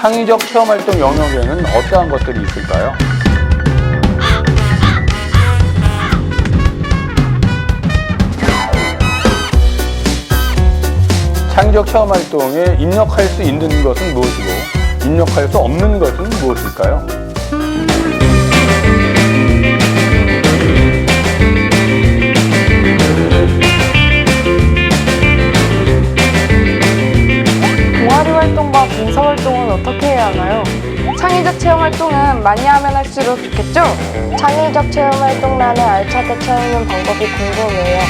창의적 체험활동 영역에는 어떠한 것들이 있을까요? 창의적 체험활동에 입력할 수 있는 것은 무엇이고 입력할 수 없는 것은 무엇일까요? 봉사 활동은 어떻게 해야 하나요? 창의적 체험 활동은 많이 하면 할수록 좋겠죠? 창의적 체험 활동란을 알차게 채우는 방법이 궁금해요.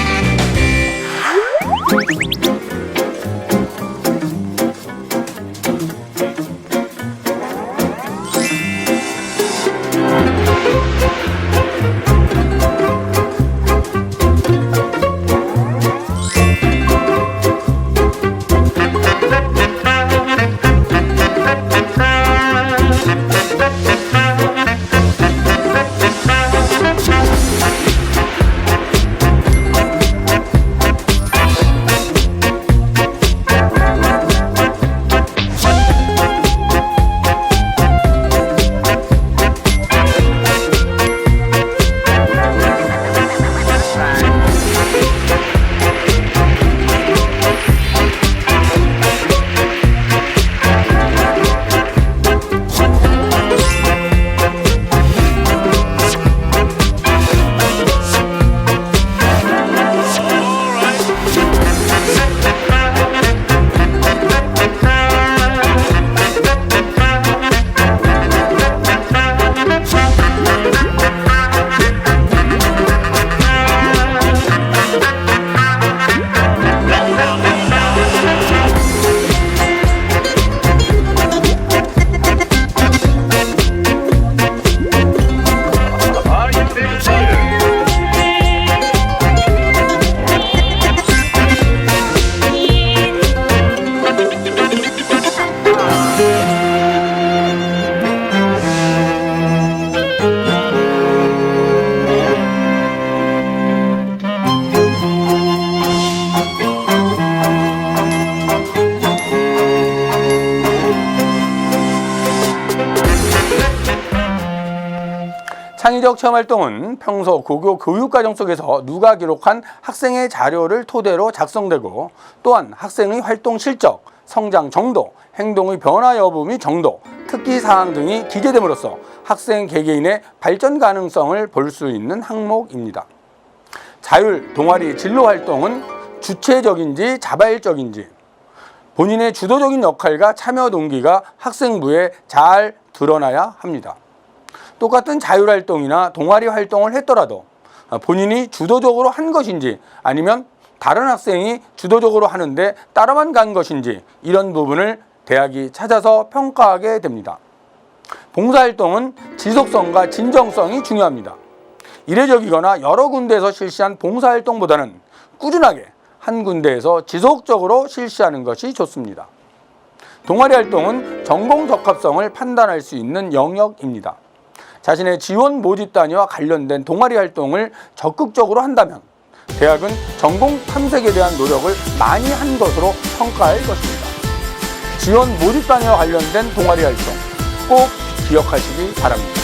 창의적 체험 활동은 평소 고교 교육과정 속에서 누가 기록한 학생의 자료를 토대로 작성되고 또한 학생의 활동 실적, 성장 정도, 행동의 변화 여부 및 정도, 특기 사항 등이 기재됨으로써 학생 개개인의 발전 가능성을 볼 수 있는 항목입니다. 자율 동아리 진로 활동은 주체적인지 자발적인지 본인의 주도적인 역할과 참여 동기가 학생부에 잘 드러나야 합니다. 똑같은 자율활동이나 동아리 활동을 했더라도 본인이 주도적으로 한 것인지 아니면 다른 학생이 주도적으로 하는데 따라만 간 것인지 이런 부분을 대학이 찾아서 평가하게 됩니다. 봉사활동은 지속성과 진정성이 중요합니다. 이례적이거나 여러 군데에서 실시한 봉사활동보다는 꾸준하게 한 군데에서 지속적으로 실시하는 것이 좋습니다. 동아리 활동은 전공 적합성을 판단할 수 있는 영역입니다. 자신의 지원 모집 단위와 관련된 동아리 활동을 적극적으로 한다면 대학은 전공 탐색에 대한 노력을 많이 한 것으로 평가할 것입니다. 지원 모집 단위와 관련된 동아리 활동 꼭 기억하시기 바랍니다.